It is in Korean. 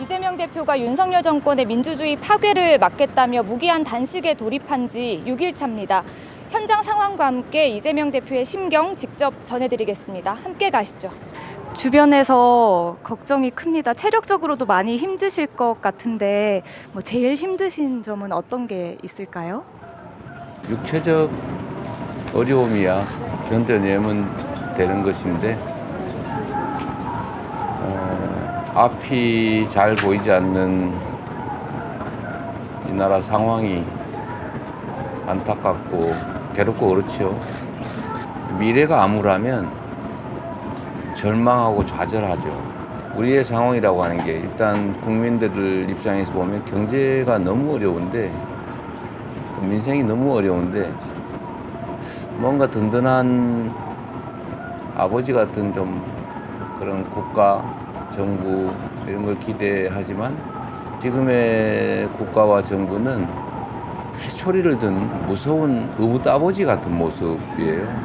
이재명 대표가 윤석열 정권의 민주주의 파괴를 막겠다며 무기한 단식에 돌입한 지 6일 차입니다. 현장 상황과 함께 이재명 대표의 심경 직접 전해드리겠습니다. 함께 가시죠. 주변에서 걱정이 큽니다. 체력적으로도 많이 힘드실 것 같은데 뭐 제일 힘드신 점은 어떤 게 있을까요? 육체적 어려움이야 견뎌내면 되는 것인데 어, 앞이 잘 보이지 않는 이 나라 상황이 안타깝고 괴롭고 그렇죠. 미래가 암울하면 절망하고 좌절하죠. 우리의 상황이라고 하는 게 일단 국민들 입장에서 보면 경제가 너무 어려운데 민생이 너무 어려운데 뭔가 든든한 아버지 같은 좀 그런 국가, 정부 이런 걸 기대하지만 지금의 국가와 정부는 회초리를 든 무서운 의붓 아버지 같은 모습이에요.